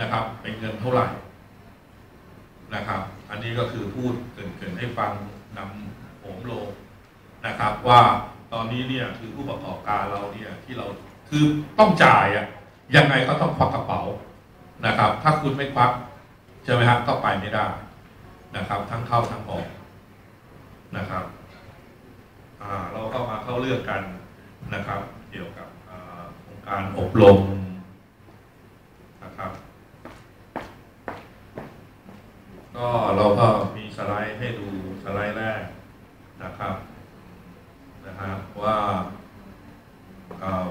นะครับ เป็นเงินเท่าไหร่นะครับ อันนี้ก็คือพูดเกินๆให้ฟังนำโหมโลงนะครับ ว่าตอนนี้เนี่ยคือผู้ประกอบการเราเนี่ยที่เราคือต้องจ่ายอะยังไงก็ต้องควักกระเป๋านะครับ ถ้าคุณไม่ควักใช่ไหมครับก็ไปไม่ได้นะครับ ทั้งเข้าทั้งออกนะครับอ่าเราก็มาเข้าเรื่องกันนะครับ เกี่ยวกับอ่าโครงการอบรมนะครับ ก็ เราก็มีสไลด์ให้ดูสไลด์แรกนะครับนะฮะว่า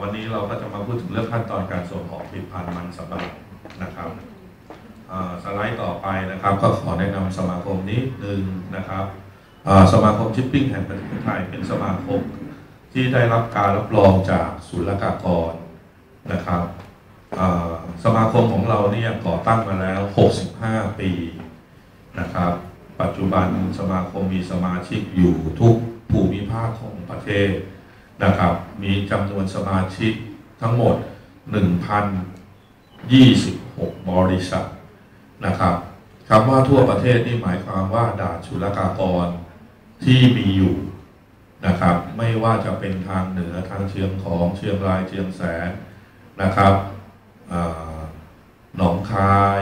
วันนี้เราก็จะมาพูดถึงเรื่องขั้นตอนการส่งออกผลิตภัณฑ์มันสำปะหลังนะครับสไลด์ต่อไปนะครับ ก็ขอแนะนำสมาคมนี้หนึ่งนะครับสมาคมชิปปิ้งแห่งประเทศไทยเป็นสมาคมที่ได้รับการรับรองจากศุลกากรนะครับสมาคมของเราเนี่ยก่อตั้งมาแล้ว 65 ปี นะครับ ปัจจุบันสมาคมมีสมาชิกอยู่ทุกภูมิภาคของประเทศนะครับ มีจำนวนสมาชิกทั้งหมด 1,026 บริษัทนะครับคำว่าทั่วประเทศนี่หมายความว่าด่านศุลกากรที่มีอยู่นะครับ ไม่ว่าจะเป็นทางเหนือทางเชียงของเชียงรายเชียงแสนนะครับหนองคาย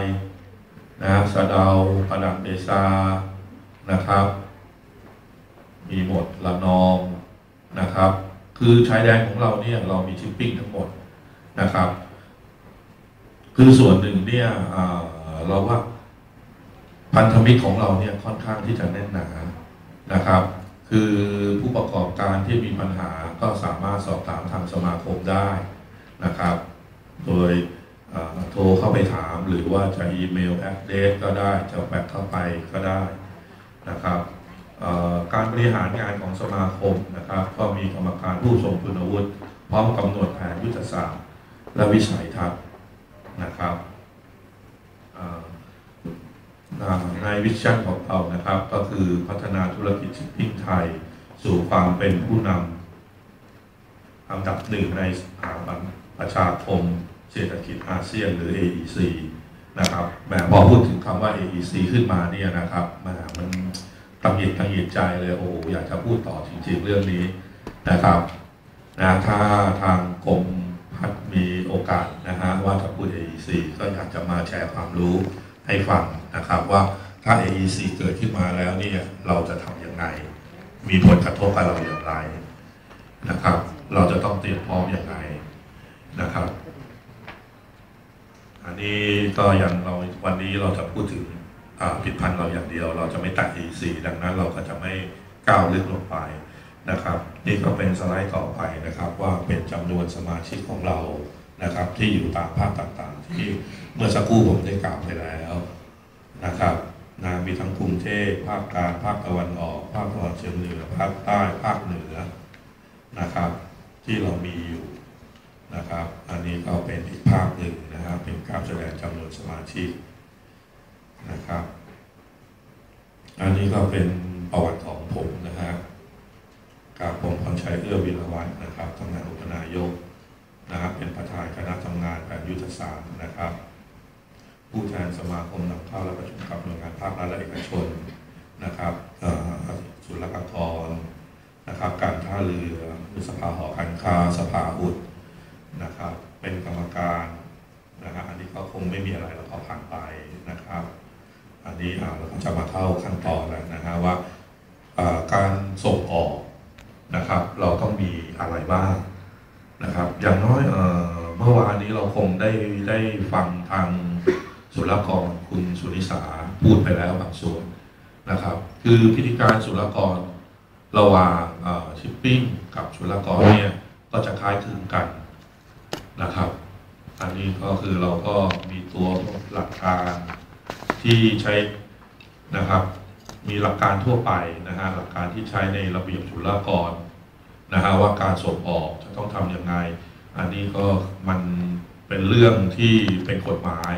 สะเดาประดังเบซานะครับ มีหมดละนองนะครับ คือชายแดนของเราเนี่ยเรามีชิปปิ้งทั้งหมดนะครับ คือส่วนหนึ่งเนี่ยเราว่าพันธมิตรของเราเนี่ยค่อนข้างที่จะแน่นหนานะครับ คือผู้ประกอบการที่มีปัญหาก็สามารถสอบถามทางสมาคมได้นะครับ โดย โทรเข้าไปถาม หรือว่าจะอีเมลแอดเดสก็ได้จะแบกเข้าไปก็ได้นะครับการบริหารงานของสมาคมนะครับ ก็มีกรรมการผู้ทรงคุณวุฒิพร้อมกำหนดแผนยุทธศาสตร์ และวิสัยทัศน์นะครับในวิชั่นของเรานะครับ ก็คือพัฒนาธุรกิจชิปปิ้งไทย สู่ความเป็นผู้นำอันดับหนึ่งในสถาบันประชาคม เศรษฐกิจอาเซียนหรือ AEC นะครับแหมพอพูดถึงคำว่า AEC ขึ้นมาเนี่ยนะครับแหมมันตังหิดตังหิดใจเลยโอ้โหอยากจะพูดต่อจริงๆเรื่องนี้นะครับนะถ้าทางกรมพัฒนมีโอกาสนะฮะว่าจะพูด AEC ก็อยากจะมาแชร์ความรู้ให้ฟังนะครับว่าถ้า AEC เกิดขึ้นมาแล้วเนี่ยเราจะทำยังไง มีผลกระทบกับเราอย่างไรนะครับ เราจะต้องเตรียมพร้อมอย่างไรนะครับ อันนี้ก็อย่างเราวันนี้เราจะพูดถึงผลิตภัณฑ์เราอย่างเดียว เราจะไม่ตัด EC ดังนั้นเราก็จะไม่ก้าวลึกลงไปนะครับ นี่ก็เป็นสไลด์ต่อไปนะครับ ว่าเป็นจำนวนสมาชิกของเรานะครับ ที่อยู่ตามภาคต่างๆ ที่เมื่อสักครู่ผมได้กล่าวไปแล้วนะครับนะมีทั้งกรุงเทพภาคกลางภาคตะวันออก ภาคตะวันเฉียงเหนือภาคใต้ภาคเหนือนะครับ ที่เรามีอยู่ นะครับ อันนี้ก็เป็นอีกภาพหนึ่งนะครับ เป็นการแสดงจำนวนสมาชิกนะครับ อันนี้ก็เป็นประวัติของผมนะฮะกับผมพรชัยเอื้อวิรวัฒน์นะครับตำแหน่งอุปนายกนะครับ เป็นประธานคณะทำงานแผนยุทธศาสตร์นะครับ ผู้แทนสมาคมนำเข้าและประชุมกับหน่วยงานภาครัฐและเอกชนนะครับศุลกากรนะครับ การท่าเรือสภาหอการค้าสภาอุด นะครับ เป็นกรรมการนะฮะอันนี้ก็คงไม่มีอะไรเราก็ผ่านไปนะครับ อันนี้เราก็จะมาเข้าขั้นตอนแล้วนะฮะว่าอ่าการส่งออกนะครับ เราต้องมีอะไรบ้างนะครับ อย่างน้อยเมื่อวานนี้เราคงได้ได้ฟังทางศุลกรคุณสุนิสาพูดไปแล้วบางส่วนนะครับ คือพิธีการศุลกรระหว่างชิปปิ้งกับชุลกรเนี่ยก็จะคล้ายคลึงกัน นะครับอันนี้ก็คือเราก็มีตัวหลักการที่ใช้นะครับ มีหลักการทั่วไปนะฮะหลักการที่ใช้ในระเบียบศุลกรนะฮะว่าการส่งออกจะต้องทำยังไง อันนี้ก็มันเป็นเรื่องที่เป็นกฎหมาย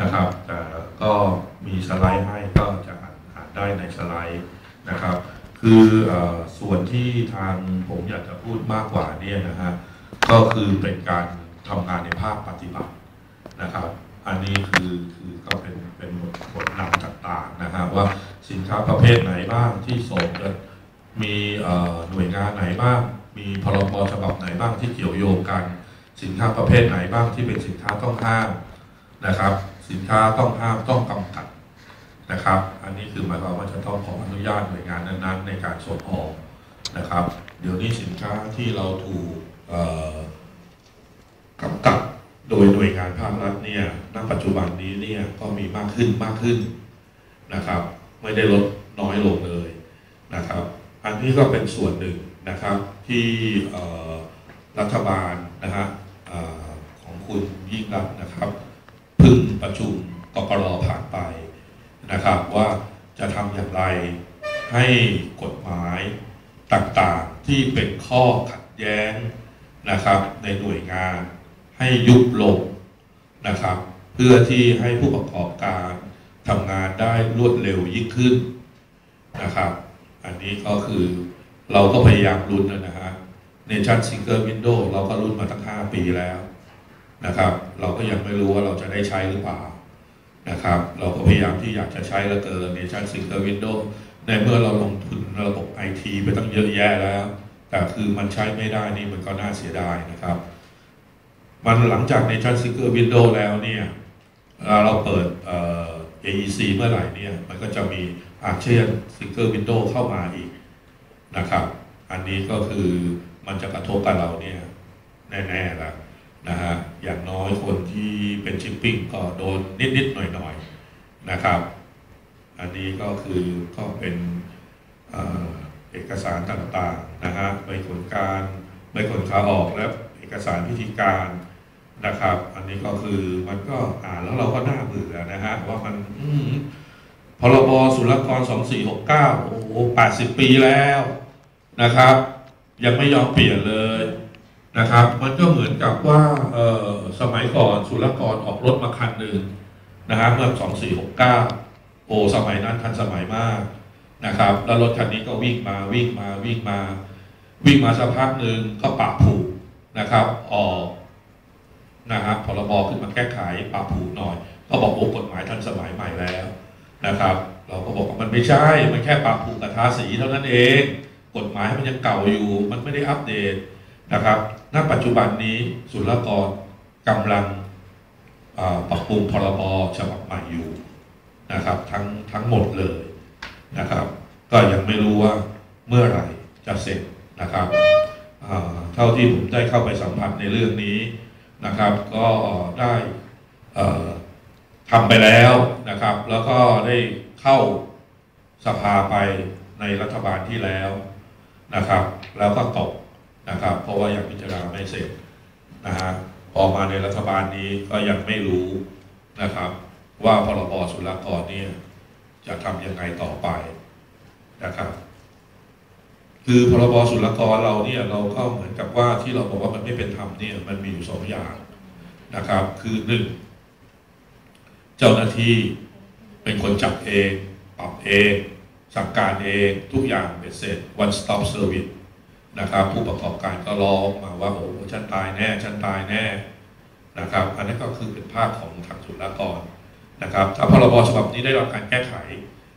นะครับแต่ก็มีสไลด์ให้ก็จะอ่านได้ในสไลด์นะครับ คืออส่วนที่ทางผมอยากจะพูดมากกว่านี่นะฮะก็คือเป็นการ ทำงานในภาคปฏิบัตินะครับ อันนี้คือคือก็เป็นเป็นบทบทนำต่างๆนะครับว่าสินค้าประเภทไหนบ้างที่ส่งจะมีหน่วยงานไหนบ้าง มีพรบฉบับไหนบ้างที่เกี่ยวโยงกัน สินค้าประเภทไหนบ้างที่เป็นสินค้าต้องห้ามนะครับ สินค้าต้องห้ามต้องกำกับนะครับ อันนี้คือหมายความว่าจะต้องขออนุญาตหน่วยงานนั้นๆ ในการส่งออกนะครับ เดี๋ยวนี้สินค้าที่เราถูกอ กำกับโดยหน่วยงานภาครัฐเนี่ยณปัจจุบันนี้เนี่ยก็มีมากขึ้นมากขึ้นนะครับ ไม่ได้ลดน้อยลงเลยนะครับ อันนี้ก็เป็นส่วนหนึ่งนะครับที่รัฐบาลนะฮะออของคุณยิ่งรักนะครับพึ่งประชุมกกรผ่านไปนะครับ ว่าจะทำอย่างไรให้กฎหมายต่างๆที่เป็นข้อขัดแย้งนะครับในหน่วยงาน ให้ยุบลงนะครับ เพื่อที่ให้ผู้ประกอบการทำงานได้รวดเร็วยิ่งขึ้นนะครับ อันนี้ก็คือเราก็พยายามรุนนะฮะ Nation Single Window เราก็รุ้นมาตั้ง 5 ปีแล้วนะครับ เราก็ยังไม่รู้ว่าเราจะได้ใช้หรือเปล่านะครับ เราก็พยายามที่อยากจะใช้แล้วเกิน Nation Single Window ในเมื่อเราลงทุนระบบไอทีไปตั้งเยอะแยะแล้ว แต่คือมันใช้ไม่ได้นี่มันก็น่าเสียดายนะครับ มันหลังจาก Nation Single Window แล้วเนี่ยเราเปิดเอ่อ AEC เมื่อไหร่เนี่ย มันก็จะมี ASEAN Single Window เข้ามาอีกนะครับ อันนี้ก็คือมันจะกระทบกับเราเนี่ย แน่ๆแล้วนะฮะอย่างน้อยคนที่เป็นชิปปิ้งก็โดนนิด ๆ หน่อย ๆ นะครับ อันนี้ก็คือก็เป็นเอ่อเอกสารต่าง ๆ นะฮะใบขนการใบขนขาออกและเอกสารพิธีการ นะครับ อันนี้ก็คือมันก็อ่านแล้วเราก็น่าเบื่อนะฮะว่ามันอืพรบศุลกร 2469 โอ้โห80 ปีแล้วนะครับ ยังไม่ยอมเปลี่ยนเลยนะครับ มันก็เหมือนกับว่าเออสมัยก่อนศุลกรออกรถมาคันหนึ่งนะฮะเมื่อ 2469 โอ้สมัยนั้นทันสมัยมากนะครับ แล้วรถคันนี้ก็วิ่งมาวิ่งมาวิ่งมา วิ่งมาสักพักหนึ่งก็ปรับผูกนะครับ ออก นะครับพรบขึ้นมาแก้ไขปรับผูกหน่อย ก็บอกโอ้กฎหมายทันสมัยใหม่แล้วนะครับ เราก็บอกว่ามันไม่ใช่ มันแค่ปรับผูกกับทาสีเท่านั้นเอง กฎหมายมันยังเก่าอยู่ มันไม่ได้อัปเดตนะครับณปัจจุบันนี้ศุลกรกำลังปรับปรุงพรบฉบับใหม่อยู่นะครับทั้งทั้งหมดเลยนะครับ ก็ยังไม่รู้ว่าเมื่อไหร่จะเสร็จนะครับเท่าที่ผมได้เข้าไปสัมผัสในเรื่องนี้ นะครับ ก็ได้ทำไปแล้วนะครับ แล้วก็ได้เข้าสภาไปในรัฐบาลที่แล้วนะครับ แล้วก็ตกนะครับ เพราะว่ายังพิจารณาไม่เสร็จนะฮะพอมาในรัฐบาลนี้ก็ยังไม่รู้นะครับ ว่าพรบศุลกรเนี่ยจะทำยังไงต่อไปนะครับ คือพรบศุลกรเราเนี่ยเราก็เหมือนกับว่าที่เราบอกว่ามันไม่เป็นธรรมเนี่ยมันมีอยู่สองอย่างนะครับ คือหนึ่งเจ้าหน้าที่เป็นคนจับเองปรับเองสั่งการเองทุกอย่างเป็นเสร็จ one stop service นะครับ ผู้ประกอบการก็ร้องมาว่าโอ้ฉันตายแน่ฉันตายแน่นะครับ อันนี้ก็คือเป็นภาพของทางศุลกรนะครับถ้าพรบฉบับนี้ได้รับการแก้ไข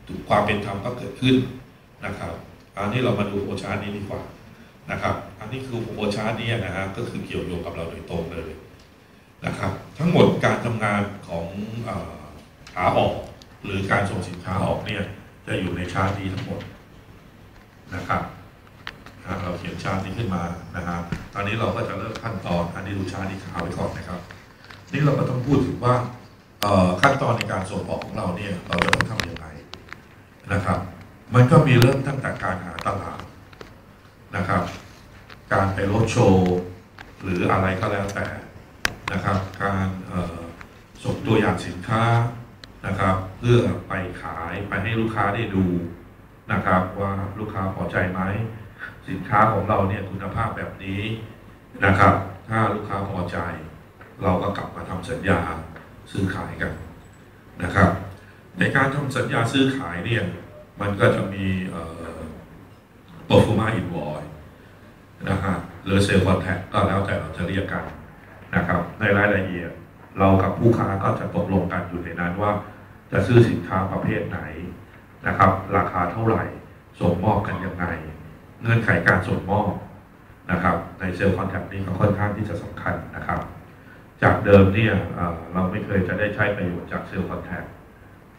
ถูกความเป็นธรรมก็เกิดขึ้นนะครับ อันนี้เรามาดูโอชาร์ตนี้ดีกว่านะครับ อันนี้คือโอชาร์ตนี้นะฮะก็คือเกี่ยวโยงกับเราโดยตรงเลยนะครับ ทั้งหมดการทำงานของขาออกหรือการส่งสินค้าออกเนี่ยจะอยู่ในชาร์ตนี้ทั้งหมดนะครับเราเขียนชาร์ตนี้ขึ้นมานะครับตอนนี้เราก็จะเริ่มขั้นตอน อันนี้ดูชาร์ตนี้ขาวไว้ก่อนนะครับ นี่เราก็ต้องพูดถึงว่าขั้นตอนในการส่งออกของเราเนี่ยเราจะต้องทำอย่างไรนะครับ มันก็มีเริ่มตั้งแต่การหาตลาดนะครับ การไปรถโชว์หรืออะไรก็แล้วแต่นะครับ การส่งตัวอย่างสินค้านะครับ เพื่อไปขายไปให้ลูกค้าได้ดูนะครับ ว่าลูกค้าพอใจไหมสินค้าของเราเนี่ยคุณภาพแบบนี้นะครับ ถ้าลูกค้าพอใจ เราก็กลับมาทำสัญญาซื้อขายกันนะครับ ในการทำสัญญาซื้อขายเนี่ย มันก็จะมีเอ่อ performa invoice นะฮะหรือ sale contract ก็แล้วแต่เราจะเรียกกันนะครับ ในรายละเอียดเรากับผู้ค้าก็จะตกลงกันอยู่ในนั้นว่า จะซื้อสินค้าประเภทไหนนะครับ ราคาเท่าไหร่ส่งมอบกันยังไง เงื่อนไขการส่งมอบนะครับ ในเซลล์คอนแทคนี้ก็ค่อนข้างที่จะสำคัญนะครับ จากเดิมเนี่ยเราไม่เคยจะได้ใช้ประโยชน์จากเซลล์คอนแทค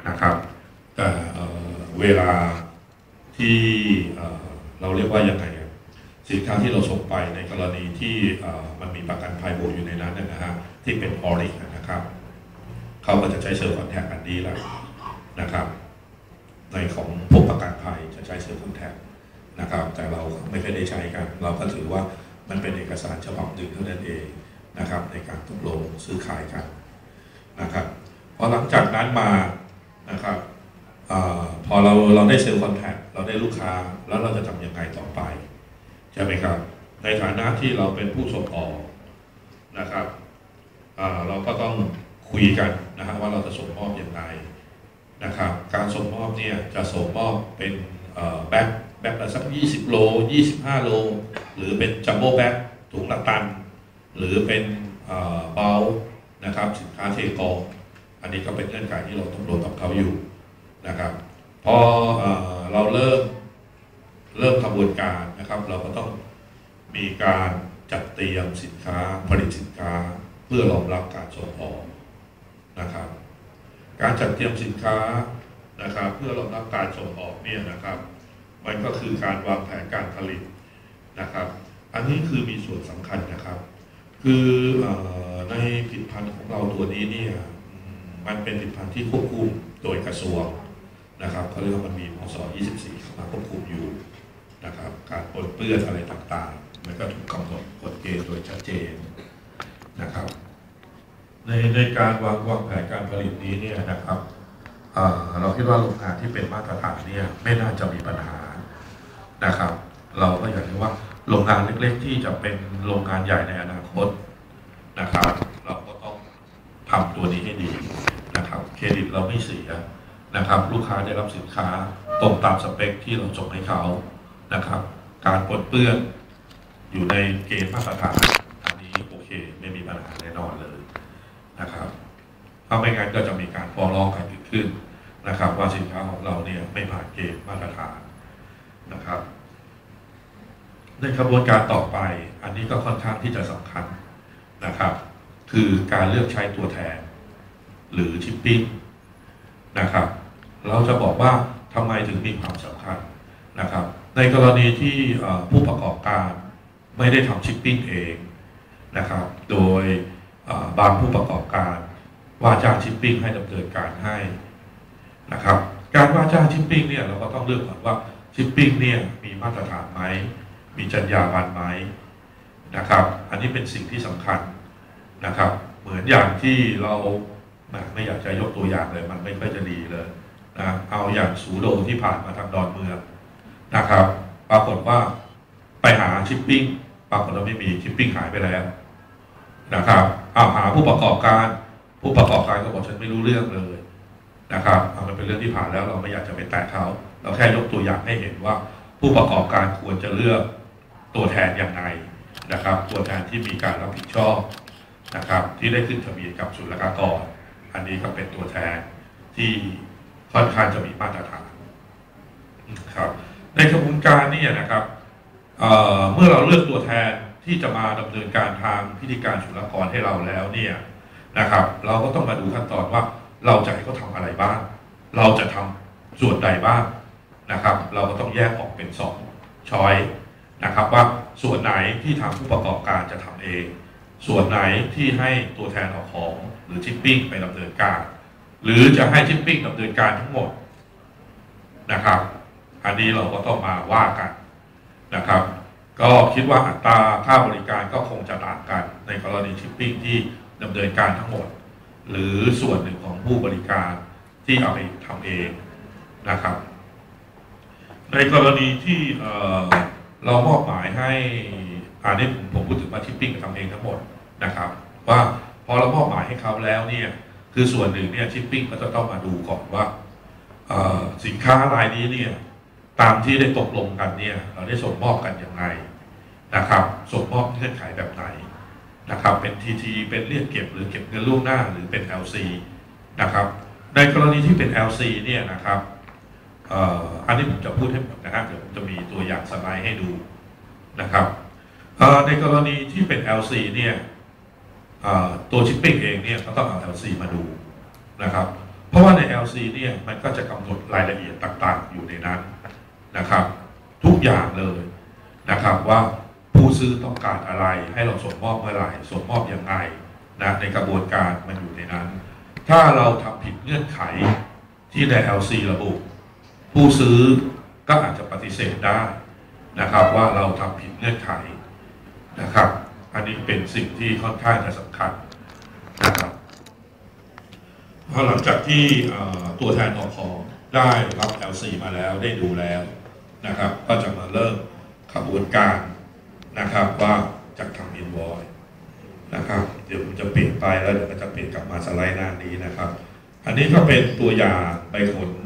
นะครับ เอ่เวลาที่เเราเรียกว่ายังไงสินค้าที่เราส่งไปในกรณีที่มันมีประกันภัยบวกอยู่ในนั้นเนยนะฮะที่เป็นออริกนะครับเขาก็จะใช้เซลล์คอนแทคอันนี้แหละนะครับ ในของพวกประกันภัยจะใช้เซลล์คอนแทคนะครับ แต่เราไม่เคยได้ใช้กัน เราก็ถือว่ามันเป็นเอกสารฉบับหนึ่งเท่านั้นเองนะครับ ในการตกลงซื้อขายกันนะครับพอหลังจากนั้นมานะครับ พอเราเราได้เซลล์คอนแทคเราได้ลูกค้าแล้วเราจะทำยังไงต่อไป ใช่ไหมครับ ในฐานะที่เราเป็นผู้ส่งออกนะครับเราก็ต้องคุยกันนะฮะว่าเราจะส่งมอบอย่างไรนะครับ การส่งมอบเนี่ยจะส่งมอบเป็นแบ็คแบ็คละสัก 20 โล 25 โล หรือเป็นจัมโบ้แบ็คถุงละตัน หรือเป็นเบลนะครับสินค้าเทกองอันนี้ก็เป็นเงื่อนไขที่เราต้องรวมกับเขาอยู่ นะครับพอเออเราเริ่มเริ่มกระบวนการนะครับ เราก็ต้องมีการจัดเตรียมสินค้าผลิตสินค้าเพื่อรองรับการส่งออกนะครับ การจัดเตรียมสินค้านะครับ เพื่อรองรับการส่งออกเนี่ยนะครับ มันก็คือการวางแผนการผลิตนะครับ อันนี้คือมีส่วนสำคัญนะครับ คือเออในผลิตภัณฑ์ของเราตัวนี้เนี่ยอืมมันเป็นผลิตภัณฑ์ที่ควบคุมโดยกระทรวง นะครับเขาเรียกว่ามันมีมศ24เข้ามาควบคุมอยู่นะครับการปนเปื้อนอะไรต่างๆ มันก็ถูกกำหนดกฎเกณฑ์โดยชัดเจนนะครับ ในในการวางวางแผนการผลิตนี้เนี่ยนะครับเเราคิดว่าโรงงานที่เป็นมาตรฐานเนี่ยไม่น่าจะมีปัญหานะครับ เราก็อยากรู้ว่าโรงงานเล็กๆ ที่จะเป็นโรงงานใหญ่ในอนาคตนะครับ เราก็ต้องทำตัวนี้ให้ดีนะครับ เครดิตเราไม่เสีย นะครับ ลูกค้าได้รับสินค้าตรงตามสเปคที่เราส่งให้เขานะครับ การปนเปื้อนอยู่ในเกณฑ์มาตรฐานอันนี้โอเค ไม่มีปัญหาแน่นอนเลยนะครับถ้าไม่งั้นก็จะมีการฟ้องร้องกันเกิดขึ้นนะครับ ว่าสินค้าของเราเนี่ยไม่ผ่านเกณฑ์มาตรฐานนะครับ ในกระบวนการต่อไป อันนี้ก็ค่อนข้างที่จะสำคัญนะครับ คือการเลือกใช้ตัวแทน หรือชิปปิ้งนะครับ เราจะบอกว่าทำไมถึงมีความสำคัญนะครับ ในกรณีที่ผู้ประกอบการไม่ได้ทำชิปปิ้งเองนะครับ โดยบางผู้ประกอบการว่าจ้างชิปปิ้งให้ดำเนินการให้นะครับ การว่าจ้างชิปปิ้งเนี่ยเราก็ต้องเลือกก่อนว่าชิปปิ้งเนี่ยมีมาตรฐานไหมมีจรรยาบรรณไหมนะครับ อันนี้เป็นสิ่งที่สำคัญนะครับ เหมือนอย่างที่เราไม่อยากจะยกตัวอย่างเลย มันไม่ค่อยจะดีเลย นะเอาอย่างสูโดที่ผ่านมาทางดอนเมืองนะครับ ปรากฏว่าไปหาชิปปิ้งปรากฏว่าไม่มีชิปปิ้งหายไปแล้วนะครับเอาหาผู้ประกอบการ ผู้ประกอบการก็บอกฉันไม่รู้เรื่องเลยนะครับเอามันเป็นเรื่องที่ผ่านแล้วเราไม่อยากจะไปแตะเขาเราแค่ยกตัวอย่างให้เห็นว่า ผู้ประกอบการควรจะเลือกตัวแทนอย่างไรนะครับ ตัวแทนที่มีการรับผิดชอบนะครับ ที่ได้ขึ้นทะเบียนกับศุลกากร อันนี้ก็เป็นตัวแทนที่ ค่อนข้างจะมีมาตรฐานครับ ในกระบวนการนี่นะครับเเมื่อเราเลือกตัวแทนที่จะมาดำเนินการทางพิธีการศุลกรให้เราแล้วเนี่ยนะครับ เราก็ต้องมาดูขั้นตอนว่าเราจะให้เขาทำอะไรบ้าง เราจะทำส่วนใดบ้างนะครับ เราก็ต้องแยกออกเป็นสองช้อยนะครับว่าส่วนไหนที่ทางผู้ประกอบการจะทำเอง ส่วนไหนที่ให้ตัวแทนออกของหรือชิปปิ้งไปดำเนินการ หรือจะให้ชิปปิ้งดำเนินการทั้งหมดนะครับ อันนี้เราก็ต้องมาว่ากันนะครับ ก็คิดว่าอัตราค่าบริการก็คงจะต่างกันในกรณีชิปปิ้งที่ดำเนินการทั้งหมด หรือส่วนหนึ่งของผู้บริการที่เอาไปทำเองนะครับ ในกรณีที่เเรามอบหมายให้อันนี้ผมผมพูดถึงว่าชิปปิ้งทำเองทั้งหมดนะครับ ว่าพอเรามอบหมายให้เขาแล้วเนี่ย คือส่วนหนึ่งเนี่ยชิปปิ้งก็จะต้องมาดูก่อนว่าสินค้ารายนี้เนี่ยตามที่ได้ตกลงกันเนี่ยเราได้ส่งมอบกันอย่างไรนะครับส่งมอบเงื่อนไขแบบไหนนะครับเป็น TT เป็นเรียกเก็บหรือเก็บเงินล่วงหน้าหรือเป็น LC นะครับในกรณีที่เป็น LC เนี่ยนะครับอันนี้ผมจะพูดให้หมดนะฮะเดี๋ยวผมจะมีตัวอย่างสไลด์ให้ดูนะครับในกรณีที่เป็น LC เนี่ย ตัวชิปปิ้งเองเนี่ยก็ต้องเอา LC มาดูนะครับ เพราะว่าใน LC เนี่ยมันก็จะกำหนดรายละเอียดต่างๆ อยู่ในนั้นนะครับ ทุกอย่างเลยนะครับว่าผู้ซื้อต้องการอะไรให้เราส่งมอบเมื่อไหร่ส่งมอบอยังไงนะในกระบวนการมันอยู่ในนั้น ถ้าเราทำผิดเงื่อนไขที่ใน LC ระบุ ผู้ซื้อก็อาจจะปฏิเสธได้นะครับว่าเราทำผิดเงื่อนไขนะครับ อันนี้เป็นสิ่งที่ค่อนข้างจะสำคัญนะครับพอหลังจากที่ตัวแทนอพได้รับ LC มาแล้วได้ดูแล้วนะครับ ก็จะมาเริ่มขบวนการนะครับว่าจะทำอินวอยนะครับเดี๋ยวผมจะเปลี่ยนไปแล้วเดี๋ยวก็จะเปลี่ยนกลับมาสไลด์หน้านี้นะครับ อันนี้ก็เป็นตัวอย่างใบผล